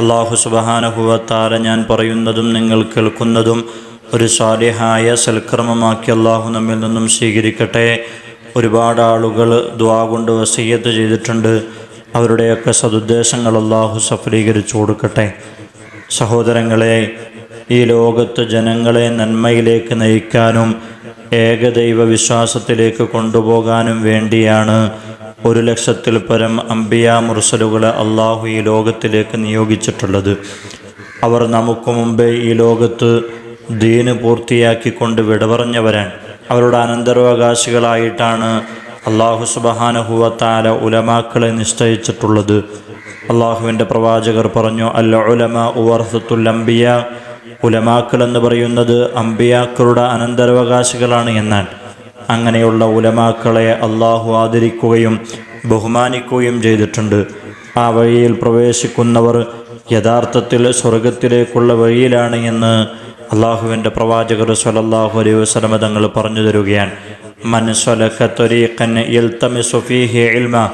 അള്ളാഹു സുബഹാനഹുവത്താല ഞാൻ പറയുന്നതും നിങ്ങൾ കേൾക്കുന്നതും ഒരു സ്വാലിഹായ സൽക്രമമാക്കി അള്ളാഹു നമ്മിൽ നിന്നും സ്വീകരിക്കട്ടെ. ഒരുപാട് ആളുകൾ ദ്വാ കൊണ്ട് വസീയത്ത് ചെയ്തിട്ടുണ്ട്. അവരുടെയൊക്കെ സതുദ്ദേശങ്ങൾ അള്ളാഹു സഫലീകരിച്ചു കൊടുക്കട്ടെ. സഹോദരങ്ങളെ ഈ ലോകത്ത് ജനങ്ങളെ നന്മയിലേക്ക് നയിക്കാനും ഏകദൈവ വിശ്വാസത്തിലേക്ക് കൊണ്ടുപോകാനും വേണ്ടിയാണ് ഒരു ലക്ഷത്തിൽ പരം അംബിയ മുർസലുകളെ അള്ളാഹു ഈ ലോകത്തിലേക്ക് നിയോഗിച്ചിട്ടുള്ളത്. അവർ നമുക്ക് മുമ്പേ ഈ ലോകത്ത് ദീന് പൂർത്തിയാക്കിക്കൊണ്ട് വിടപറഞ്ഞവരാണ് അവരുടെ അനന്തരാവകാശികളായിട്ടാണ് അള്ളാഹു സുബഹാനഹുവത്താല ഉലമാക്കളെ നിശ്ചയിച്ചിട്ടുള്ളത്. അള്ളാഹുവിന്റെ പ്രവാചകർ പറഞ്ഞു അല്ല ഉലമ ഉവർസത്തുൽ അംബിയ. ഉലമാക്കൾ എന്ന് പറയുന്നത് അംബിയാക്കളുടെ അനന്തരാവകാശികളാണ് എന്നാൽ അങ്ങനെയുള്ള ഉലമാക്കളെ അള്ളാഹു ആദരിക്കുകയും ബഹുമാനിക്കുകയും ചെയ്തിട്ടുണ്ട്. ആ വഴിയിൽ പ്രവേശിക്കുന്നവർ യഥാർത്ഥത്തിൽ സ്വർഗത്തിലേക്കുള്ള വഴിയിലാണ് എന്ന് അള്ളാഹുവിന്റെ പ്രവാചകർ സ്വലല്ലാഹു അലൈഹി വസ്ലമ തങ്ങൾ പറഞ്ഞു തരുകയാണ്. ഇൽമ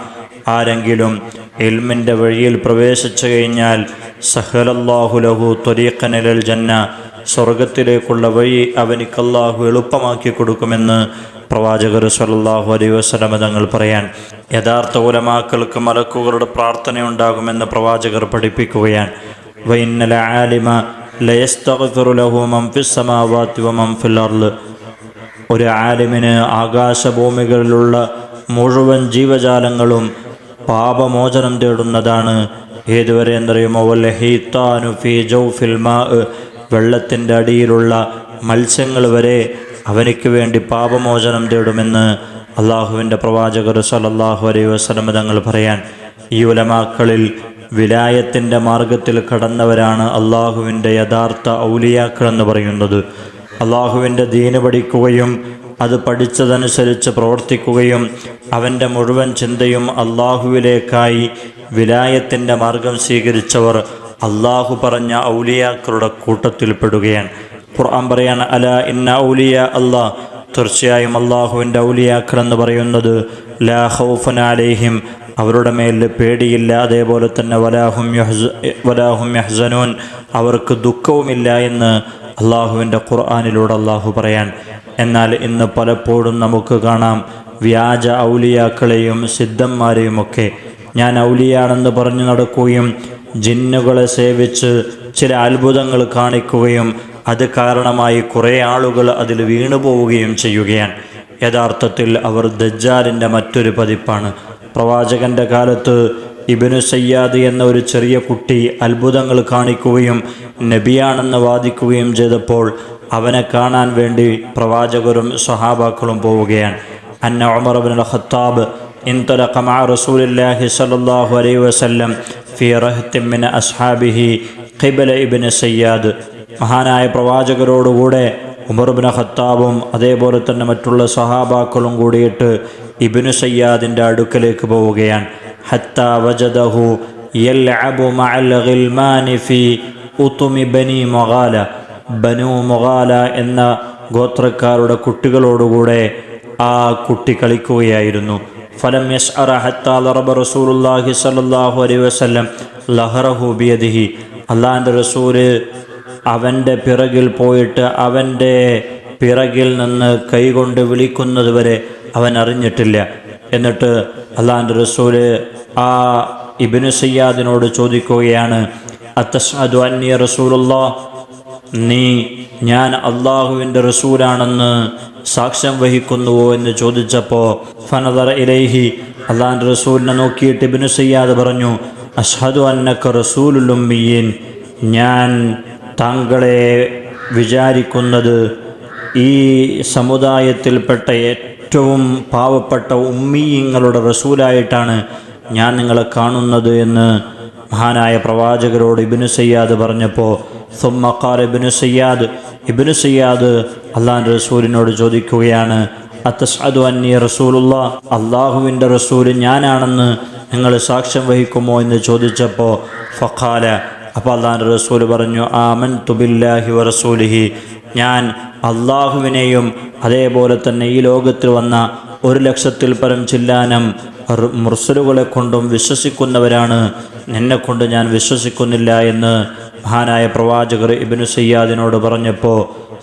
ആരെങ്കിലും ഇൽമിന്റെ വഴിയിൽ പ്രവേശിച്ചു കഴിഞ്ഞാൽ സഹലല്ലാഹു ലഹു ത്വരീഖനൽ ജന്ന സ്വർഗത്തിലേക്കുള്ള വഴി അവനിക്കല്ലാഹു എളുപ്പമാക്കി കൊടുക്കുമെന്ന് പ്രവാചകർ സല്ലല്ലാഹു അലൈ വസ്ലമ തങ്ങൾ പറയാൻ യഥാർത്ഥ ഉലമാക്കൾക്ക് മലക്കുകളുടെ പ്രാർത്ഥനയുണ്ടാകുമെന്ന് പ്രവാചകർ പഠിപ്പിക്കുകയാണ്. വൈന്നല ആലിമ ഒരു ആലിമിന് ആകാശഭൂമികളിലുള്ള മുഴുവൻ ജീവജാലങ്ങളും പാപമോചനം തേടുന്നതാണ്. ഏതുവരെ എന്നറിയുമോ വെള്ളത്തിന്റെ അടിയിലുള്ള മത്സ്യങ്ങൾ വരെ അവനിക്ക് വേണ്ടി പാപമോചനം തേടുമെന്ന് അള്ളാഹുവിന്റെ പ്രവാചകർ സലല്ലാഹു അലൈ വസ്ലം തങ്ങൾ പറയാൻ ഈ ഉലമാക്കളിൽ വിലായത്തിന്റെ മാർഗത്തിൽ കടന്നവരാണ് അള്ളാഹുവിന്റെ യഥാർത്ഥ ഔലിയാക്കൾ എന്ന് പറയുന്നത്. അള്ളാഹുവിന്റെ ദീന് പഠിക്കുകയും അത് പഠിച്ചതനുസരിച്ച് പ്രവർത്തിക്കുകയും അവന്റെ മുഴുവൻ ചിന്തയും അള്ളാഹുവിലേക്കായി വിലായത്തിന്റെ മാർഗം സ്വീകരിച്ചവർ അള്ളാഹു പറഞ്ഞ ഔലിയാക്കളുടെ കൂട്ടത്തിൽപ്പെടുകയാണ്. ഖുർആൻ പറയാണ് അല ഇന്ന ഔലിയ അള്ളാഹ് തീർച്ചയായും അള്ളാഹുവിന്റെ ഔലിയാക്കൾ എന്ന് പറയുന്നത് ലാ ഹൗഫൻ അവരുടെ മേൽ പേടിയില്ല അതേപോലെ തന്നെ വലാഹും യഹ്സ വലാഹും യഹ്സനൂൻ. അവർക്ക് ദുഃഖവുമില്ല എന്ന് അള്ളാഹുവിന്റെ ഖുർആാനിലൂടെ അള്ളാഹു പറയാൻ. എന്നാൽ ഇന്ന് പലപ്പോഴും നമുക്ക് കാണാം വ്യാജ ഔലിയാക്കളെയും സിദ്ധന്മാരെയുമൊക്കെ. ഞാൻ ഔലിയാണെന്ന് പറഞ്ഞു നടക്കുകയും ജിന്നുകളെ സേവിച്ച് ചില അത്ഭുതങ്ങൾ കാണിക്കുകയും അത് കാരണമായി കുറേ ആളുകൾ അതിൽ വീണു പോവുകയും ചെയ്യുകയാണ് യഥാർത്ഥത്തിൽ അവർ ദജ്ജാലിൻ്റെ മറ്റൊരു പതിപ്പാണ് പ്രവാചകന്റെ കാലത്ത് ഇബനു സയ്യാദ് എന്ന ഒരു ചെറിയ കുട്ടി അത്ഭുതങ്ങൾ കാണിക്കുകയും നബിയാണെന്ന് വാദിക്കുകയും ചെയ്തപ്പോൾ അവനെ കാണാൻ വേണ്ടി പ്രവാചകരും സ്വഹാബാക്കളും പോവുകയാണ് അന്ന ഉമർ ബിൻ ഖത്താബ് انطلق مع رسول الله صلى الله عليه وسلم في رهط من أصحابه قبل ابن സയ്യാദ് മഹാനായ പ്രവാചകരോടുകൂടെ ഉമർബിന് ഖത്താബും അതേപോലെ തന്നെ മറ്റുള്ള സഹാബാക്കളും കൂടിയിട്ട് ഇബിനു സയ്യാദിന്റെ അടുക്കലേക്ക് പോവുകയാണ്. ഹത്ത വജദഹു ബനി ബനു എന്ന ഗോത്രക്കാരുടെ കുട്ടികളോടുകൂടെ ആ കുട്ടി കളിക്കുകയായിരുന്നു. ഫലം യസ്അറ ഹത്ത ലറബ റസൂലുള്ളാഹി സ്വല്ലല്ലാഹു അലൈഹി വസല്ലം ലഹറഹു ബിയദിഹി. അള്ളാഹിന്റെ റസൂൽ അവന്റെ പിറകിൽ പോയിട്ട് അവന്റെ പിറകിൽ നിന്ന് കൈകൊണ്ട് വിളിക്കുന്നത് വരെ അവൻ അറിഞ്ഞിട്ടില്ല. എന്നിട്ട് അള്ളാഹിന്റെ റസൂൽ ആ ഇബിനു സയ്യാദിനോട് ചോദിക്കുകയാണ് അത്തസ്അദു അന്യ റസൂലുള്ള നീ ഞാൻ അള്ളാഹുവിന്റെ റസൂലാണെന്ന് സാക്ഷ്യം വഹിക്കുന്നുവോ? എന്ന് ചോദിച്ചപ്പോൾ ഫനദർ ഇലൈഹി. അള്ളാഹിന്റെ റസൂലിനെ നോക്കിയിട്ട് ഇബിനു സയ്യാദ് പറഞ്ഞു അഷ്ഹദു അന്നക്ക റസൂലുല്ലുമ്മീൻ ഞാൻ താങ്കളെ വിചാരിക്കുന്നത് ഈ സമുദായത്തിൽപ്പെട്ട ഏറ്റവും പാവപ്പെട്ട ഉമ്മീങ്ങളുടെ റസൂലായിട്ടാണ് ഞാൻ നിങ്ങളെ കാണുന്നത് എന്ന് മഹാനായ പ്രവാചകരോട് ഇബിനു സയ്യാദ് പറഞ്ഞപ്പോൾ സുമ്മക്കാർ ഇബിനു സയ്യാദ്. ഇബിനു സയ്യാദ് അള്ളാൻ റസൂലിനോട് ചോദിക്കുകയാണ് അത്തസ്അദു അന്നി റസൂലുള്ള അള്ളാഹുവിന്റെ റസൂൽ ഞാനാണെന്ന് നിങ്ങൾ സാക്ഷ്യം വഹിക്കുമോ? എന്ന് ചോദിച്ചപ്പോൾ ഫഖാല. അപ്പോൾ അള്ളാഹിന്റെ റസൂൽ പറഞ്ഞു ആമൻ തുബില്ലാഹി വറസൂലിഹി ഞാൻ അള്ളാഹുവിനെയും അതേപോലെ തന്നെ ഈ ലോകത്തിൽ വന്ന ഒരു ലക്ഷത്തിൽ പരം ചില്ലാനം മുർസലുകളെ കൊണ്ടും വിശ്വസിക്കുന്നവരാണ്. എന്നെ കൊണ്ട് ഞാൻ വിശ്വസിക്കുന്നില്ല എന്ന് മഹാനായ പ്രവാചകർ ഇബിനു സയ്യാദിനോട് പറഞ്ഞപ്പോൾ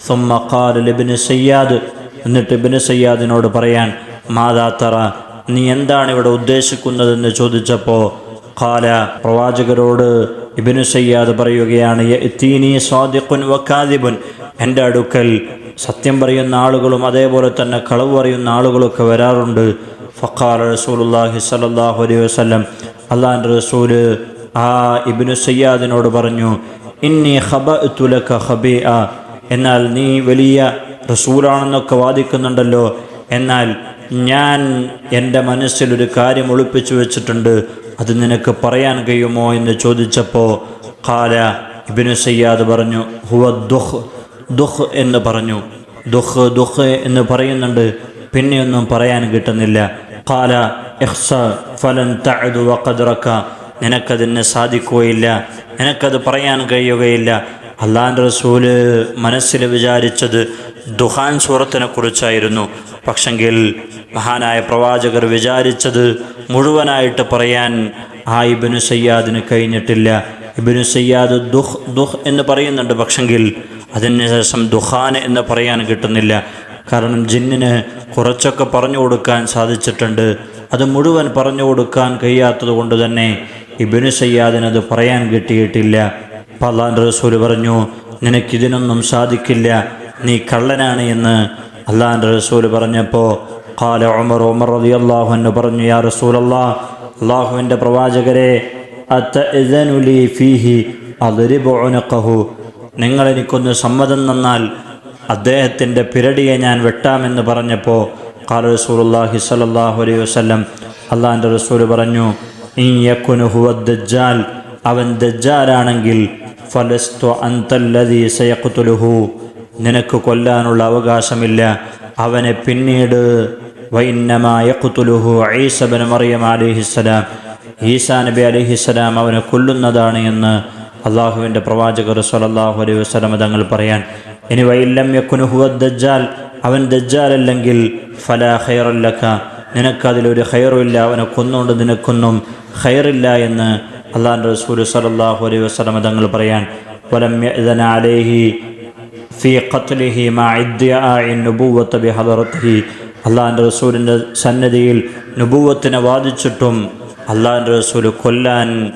സുമ്മക്കാൽ സയ്യാദ്. എന്നിട്ട് ഇബിന് സയ്യാദിനോട് പറയാൻ മാതാത്തറ നീ എന്താണ് ഇവിടെ ഉദ്ദേശിക്കുന്നതെന്ന് ചോദിച്ചപ്പോൾ കാല പ്രവാചകരോട് ഇബിനു സയ്യാദ് പറയുകയാണ് "യഅ്തീനി സ്വാദിഖുൻ വക്കാദിബുൻ എന്റെ അടുക്കൽ സത്യം പറയുന്ന ആളുകളും അതേപോലെ തന്നെ കളവ് പറയുന്ന ആളുകളൊക്കെ വരാറുണ്ട്. ഫഖാല റസൂലുള്ളാഹി സ്വല്ലല്ലാഹു അലൈഹി വസ്ലം അള്ളാൻ റസൂൽ ആ ഇബിനു സയ്യാദിനോട് പറഞ്ഞു ഇന്നി ഹബ തുലക്ക ഹബി ആ എന്നാൽ നീ വലിയ റസൂലാണെന്നൊക്കെ വാദിക്കുന്നുണ്ടല്ലോ. എന്നാൽ ഞാൻ എന്റെ മനസ്സിലൊരു കാര്യം ഒളിപ്പിച്ചു വെച്ചിട്ടുണ്ട്. അത് നിനക്ക് പറയാൻ കഴിയുമോ എന്ന് ചോദിച്ചപ്പോൾ കാല ഇബിനു സയ്യാദ് പറഞ്ഞു ഹുവ ദുഹ് ദുഹ് എന്ന് പറഞ്ഞു. ദുഹ് ദുഹ് എന്ന് പറയുന്നുണ്ട്. പിന്നെയൊന്നും പറയാൻ കിട്ടുന്നില്ല. കാല എഹ്സ ഫലൻ തഅദു വഖദ്റക. നിനക്കതിന് സാധിക്കുകയില്ല. നിനക്കത് പറയാൻ കഴിയുകയില്ല. അള്ളാന്റെ റസൂൽ മനസ്സിൽ വിചാരിച്ചത് ദുഹാൻ സൂറത്തിനെ കുറിച്ചായിരുന്നു. പക്ഷെങ്കിൽ മഹാനായ പ്രവാചകർ വിചാരിച്ചത് മുഴുവനായിട്ട് പറയാൻ ആ ഇബിനു സയ്യാദിന് കഴിഞ്ഞിട്ടില്ല. ഇബിനു സയ്യാദ് ദുഹ് ദുഹ് എന്ന് പറയുന്നുണ്ട്. പക്ഷെങ്കിൽ അതിനുശേഷം ദുഹാൻ എന്ന് പറയാൻ കിട്ടുന്നില്ല. കാരണം ജിന്നിന് കുറച്ചൊക്കെ പറഞ്ഞു കൊടുക്കാൻ സാധിച്ചിട്ടുണ്ട്. അത് മുഴുവൻ പറഞ്ഞു കൊടുക്കാൻ കഴിയാത്തത് കൊണ്ട് തന്നെ ഇബിനു അത് പറയാൻ കിട്ടിയിട്ടില്ല. പള്ളാൻ റസൂൽ പറഞ്ഞു നിനക്കിതിനൊന്നും സാധിക്കില്ല. നീ കള്ളനാണ് എന്ന് അള്ളാൻ റസൂൽ പറഞ്ഞപ്പോൾ കാല ഉമർ ഉമർ റതി അള്ളാഹു എന്ന് പറഞ്ഞു യാ റസൂൽ അള്ളാഹ് അള്ളാഹുവിന്റെ പ്രവാചകരെ അത്തഇദനുലി ഫീഹി അദരിബു ഉനഖഹു. നിങ്ങൾ എനിക്കൊന്ന് സമ്മതം തന്നാൽ അദ്ദേഹത്തിന്റെ പിരടിയെ ഞാൻ വെട്ടാമെന്ന് പറഞ്ഞപ്പോൾ കാല റസൂലുള്ളാഹി സ്വല്ലല്ലാഹു അലൈഹി വസ്ലം അള്ളാഹിന്റെ റസൂൽ പറഞ്ഞു യക്കുനു ഹുവ ദജ്ജാൽ അവൻ ദജ്ജാലാണെങ്കിൽ ഫലസ്തു അന്തല്ലദീ സയഖ്തുലുഹു. നിനക്ക് കൊല്ലാനുള്ള അവകാശമില്ല അവനെ പിന്നീട് വൈന്നമായഖ്തുലുഹു ഈസബൻ മറിയം അലിഹിസ്സലാം ഈസാ നബി അലിഹിസ്സലാം അവനെ കൊല്ലുന്നതാണ് എന്ന് അള്ളാഹുവിന്റെ പ്രവാചകർ സലല്ലാഹു അലൈഹി വസ്ലം തങ്ങൾ പറയാൻ. ഇനി വൈല്ലം യക്കുനു അവൻ ദജ്ജാൽ അവൻ ദജ്ജാലല്ലെങ്കിൽ ഫലാ ഖൈറല്ലക്ക നിനക്കതിലൊരു ഖൈറുമില്ല അവനെ കൊന്നുകൊണ്ട് നിനക്കൊന്നും ഖൈറില്ല എന്ന് അള്ളാഹു റസൂൽ സലല്ലാഹു അലൈഹി വസ്ലമ തങ്ങൾ പറയാൻ. വലം അലേഹി ഫി ഖത്ലിഹി മാ ബി ബിഹദറത്തിഹി അള്ളാഹിന്റെ റസൂലിന്റെ സന്നദ്ധിയിൽ നുപൂവത്തിനെ വാദിച്ചിട്ടും അള്ളാഹിന്റെ റസൂൽ കൊല്ലാൻ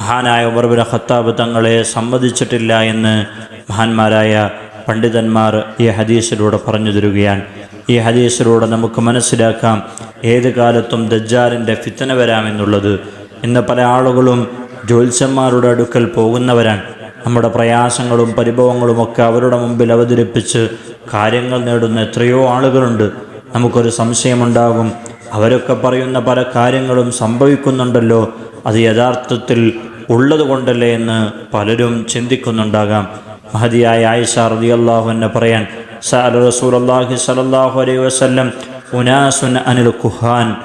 മഹാനായ ഉമർബിൻ ഖത്താബ് തങ്ങളെ സമ്മതിച്ചിട്ടില്ല എന്ന് മഹാന്മാരായ പണ്ഡിതന്മാർ ഈ ഹദീസിലൂടെ പറഞ്ഞു തരികയാണ്. ഈ ഹദീസിലൂടെ നമുക്ക് മനസ്സിലാക്കാം ഏത് കാലത്തും ദജ്ജാലിന്റെ ഫിത്തന വരാമെന്നുള്ളത് ഇന്ന് പല ആളുകളും ജ്യോത്സ്യന്മാരുടെ അടുക്കൽ പോകുന്നവരാണ്. നമ്മുടെ പ്രയാസങ്ങളും പരിഭവങ്ങളും ഒക്കെ അവരുടെ മുമ്പിൽ അവതരിപ്പിച്ച് കാര്യങ്ങൾ നേടുന്ന എത്രയോ ആളുകളുണ്ട്. നമുക്കൊരു സംശയമുണ്ടാകും. അവരൊക്കെ പറയുന്ന പല കാര്യങ്ങളും സംഭവിക്കുന്നുണ്ടല്ലോ. അത് യഥാർത്ഥത്തിൽ ഉള്ളതുകൊണ്ടല്ലേ എന്ന് പലരും ചിന്തിക്കുന്നുണ്ടാകാം. മഹതിയായ ആയിഷ അള്ളാഹു എന്നെ പറയാൻ സഅല റസൂലുള്ളാഹി സ്വല്ലല്ലാഹു അലൈഹി വസല്ലം ഉനാസുൻ അനിൽ ഖുഹാൻ.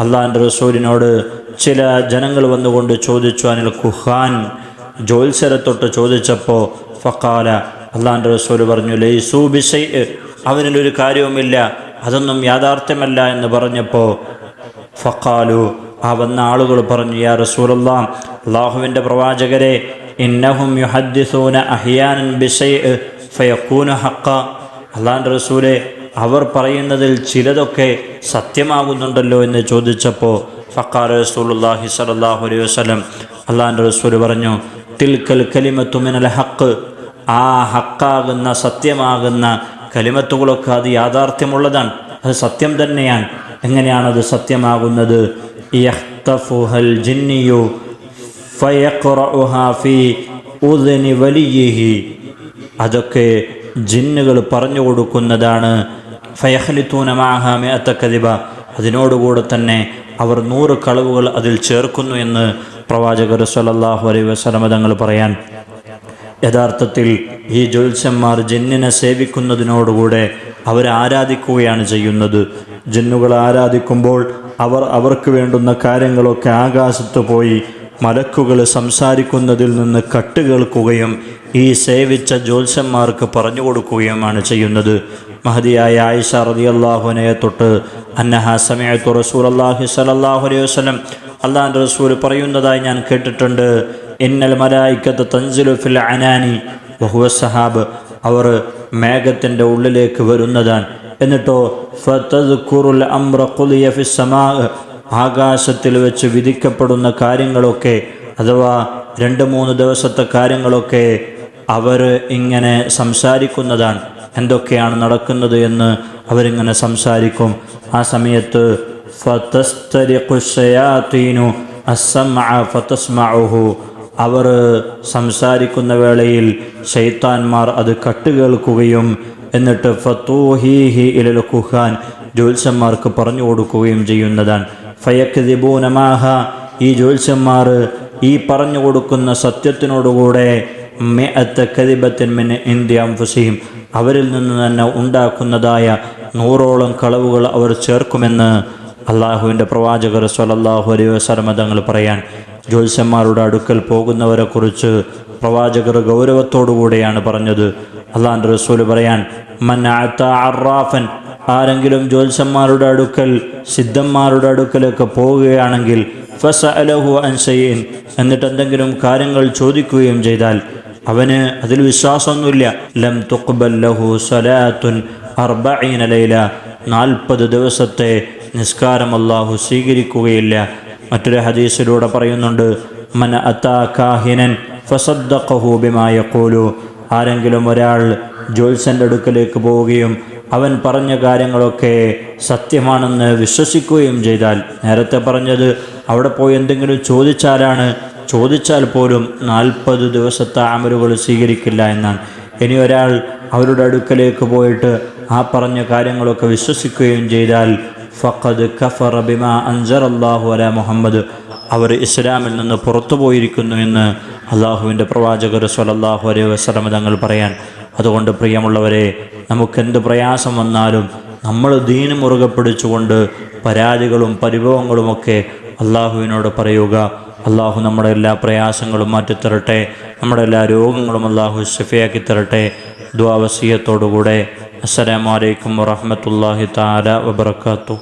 അള്ളാഹിന്റെ റസൂലിനോട് ചില ജനങ്ങൾ വന്നുകൊണ്ട് ചോദിച്ചു അനിൽ കുഹാൻ ജോത്സരത്തൊട്ട് ചോദിച്ചപ്പോൾ ഫക്കാല അള്ളാഹിന്റെ റസൂൽ പറഞ്ഞു ലൈസൂ ബിഷൈ. അവനിലൊരു കാര്യവുമില്ല. അതൊന്നും യാഥാർത്ഥ്യമല്ല എന്ന് പറഞ്ഞപ്പോൾ ഫക്കാലു ആ വന്ന ആളുകൾ പറഞ്ഞു യാ റസൂലല്ലാം അള്ളാഹുവിന്റെ പ്രവാചകരെ ഇന്നഹും യുഹദ്ദിസൂന അഹിയാനൻ ബിഷൈ ഫയക്കൂന ഹക്ക അള്ളാൻ റസൂലെ അവർ പറയുന്നതിൽ ചിലതൊക്കെ സത്യമാകുന്നുണ്ടല്ലോ എന്ന് ചോദിച്ചപ്പോൾ ഫക്കാർ റസൂലുള്ളാഹി സ്വല്ലല്ലാഹു അലൈഹി വസ്ലം അള്ളാൻ റസൂൽ പറഞ്ഞു തിൽക്കൽ കലിമത്തു മിനൽ ഹക്ക് ആ ഹക്കാകുന്ന സത്യമാകുന്ന കലിമത്തുകളൊക്കെ അത് യാഥാർത്ഥ്യമുള്ളതാണ്. അത് സത്യം തന്നെയാണ്. എങ്ങനെയാണ് അത് സത്യമാകുന്നത് അതൊക്കെ ജിന്നുകൾ പറഞ്ഞു കൊടുക്കുന്നതാണ്. ഫയഹ്ലിത്തൂന മാഹാമെ അത്തക്കതിബ അതിനോടുകൂടെ തന്നെ അവർ നൂറ് കളവുകൾ അതിൽ ചേർക്കുന്നു എന്ന് പ്രവാചകർ സലല്ലാഹു അലൈഹി വസല്ലമ തങ്ങൾ പറയാൻ യഥാർത്ഥത്തിൽ ഈ ജ്യോത്സ്യന്മാർ ജിന്നിനെ സേവിക്കുന്നതിനോടുകൂടെ അവരെ ആരാധിക്കുകയാണ് ചെയ്യുന്നത്. ജിന്നുകൾ ആരാധിക്കുമ്പോൾ അവർ അവർക്ക് വേണ്ടുന്ന കാര്യങ്ങളൊക്കെ ആകാശത്ത് പോയി മലക്കുകൾ സംസാരിക്കുന്നതിൽ നിന്ന് കട്ട് കേൾക്കുകയും ഈ സേവിച്ച ജ്യോത്സ്യന്മാർക്ക് പറഞ്ഞു കൊടുക്കുകയുമാണ് ചെയ്യുന്നത്. മഹതിയായ ആയിഷ റളിയല്ലാഹുവിനെ തൊട്ട് അന്നഹ സമയത്തു റസൂൽ അള്ളാഹി സലല്ലാഹു അലൈഹി വസല്ലം. അള്ളാഹിന്റെ റസൂൽ പറയുന്നതായി ഞാൻ കേട്ടിട്ടുണ്ട്. ഇന്നൽ ഫിൽ അനാനി സഹാബ് അവർ മേഘത്തിന്റെ ഉള്ളിലേക്ക് വരുന്നതാണ് എന്നിട്ടോ അംറ ആകാശത്തിൽ വെച്ച് വിധിക്കപ്പെടുന്ന കാര്യങ്ങളൊക്കെ അഥവാ രണ്ട് മൂന്ന് ദിവസത്തെ കാര്യങ്ങളൊക്കെ അവർ ഇങ്ങനെ സംസാരിക്കുന്നതാണ്. എന്തൊക്കെയാണ് നടക്കുന്നത് എന്ന് അവരിങ്ങനെ സംസാരിക്കും. ആ സമയത്ത് ഫതസ്തരിഖു ശയാത്തീനു അസ്സമഅ ഫതസ്മഉഹു അവർ സംസാരിക്കുന്ന വേളയിൽ ശൈത്താൻമാർ അത് കട്ടുകേൾക്കുകയും എന്നിട്ട് ഫത്തൂഹീഹി ഇലൽ കുഹാൻ ജ്യോത്സ്യന്മാർക്ക് പറഞ്ഞു കൊടുക്കുകയും ചെയ്യുന്നതാണ്. ഫയക്തിബൂനമാഹ ഈ ജ്യോത്സ്യന്മാർ ഈ പറഞ്ഞു കൊടുക്കുന്ന സത്യത്തിനോടുകൂടെ മെഅത്ത കതിബത്തിൻ മിൻ ഇന്ത്യ ഫുസീം അവരിൽ നിന്ന് തന്നെ ഉണ്ടാക്കുന്നതായ നൂറോളം കളവുകൾ അവർ ചേർക്കുമെന്ന് അള്ളാഹുവിന്റെ പ്രവാചകർ സ്വലല്ലാഹു അലൈഹി വസ്ലമ തങ്ങൾ പറയാൻ ജ്യോത്സ്യന്മാരുടെ അടുക്കൽ പോകുന്നവരെക്കുറിച്ച് പ്രവാചകർ ഗൗരവത്തോടുകൂടെയാണ് പറഞ്ഞത്. അള്ളാഹിന്റെ റസൂൽ പറയാൻ മൻ അത്ത അറാഫൻ ആരെങ്കിലും ജ്യോത്സ്യന്മാരുടെ അടുക്കൽ സിദ്ധന്മാരുടെ അടുക്കലൊക്കെ പോവുകയാണെങ്കിൽ ഫസ അലഹു അൻസയ്യൻ എന്നിട്ട് എന്തെങ്കിലും കാര്യങ്ങൾ ചോദിക്കുകയും ചെയ്താൽ അവന് അതിൽ വിശ്വാസമൊന്നുമില്ല. ലം തുക്ബല്ലഹു ലഹു സലാത്തുൻ അർബഈന ലൈല നാൽപ്പത് ദിവസത്തെ നിസ്കാരം അള്ളാഹു സ്വീകരിക്കുകയില്ല. മറ്റൊരു ഹദീസിലൂടെ പറയുന്നുണ്ട് മന അത്താ കാഹിനൻ ഫസദ്ദഖഹു ബിമാ യഖൂലു. ആരെങ്കിലും ഒരാൾ ജോത്സന്റെ അടുക്കലേക്ക് പോവുകയും അവൻ പറഞ്ഞ കാര്യങ്ങളൊക്കെ സത്യമാണെന്ന് വിശ്വസിക്കുകയും ചെയ്താൽ നേരത്തെ പറഞ്ഞത് അവിടെ പോയി എന്തെങ്കിലും ചോദിച്ചാലാണ് ചോദിച്ചാൽ പോലും നാൽപ്പത് ദിവസത്തെ അമലുകൾ സ്വീകരിക്കില്ല എന്നാണ്. ഇനി ഒരാൾ അവരുടെ അടുക്കലേക്ക് പോയിട്ട് ആ പറഞ്ഞ കാര്യങ്ങളൊക്കെ വിശ്വസിക്കുകയും ചെയ്താൽ ഫഖദ് കഫറ ബിമാ അൻസർ അള്ളാഹു മുഹമ്മദ്. അവർ ഇസ്ലാമിൽ നിന്ന് പുറത്തു പോയിരിക്കുന്നു എന്ന് അള്ളാഹുവിന്റെ പ്രവാചകർ സ്വലല്ലാഹു അലൈഹി വസ്ലമ തങ്ങൾ പറയാൻ. അതുകൊണ്ട് പ്രിയമുള്ളവരെ നമുക്കെന്ത് പ്രയാസം വന്നാലും നമ്മൾ ദീന് മുറുകെ പിടിച്ചുകൊണ്ട് പരാതികളും പരിഭവങ്ങളുമൊക്കെ അള്ളാഹുവിനോട് പറയുക. അള്ളാഹു നമ്മുടെ എല്ലാ പ്രയാസങ്ങളും മാറ്റിത്തരട്ടെ. നമ്മുടെ എല്ലാ രോഗങ്ങളും അള്ളാഹു ഷഫിയാക്കി തരട്ടെ. ദ്വാവസീയത്തോടുകൂടെ അസ്സലാമലൈക്കും വറഹമത്തല്ലാഹി താല വബർക്കാത്തു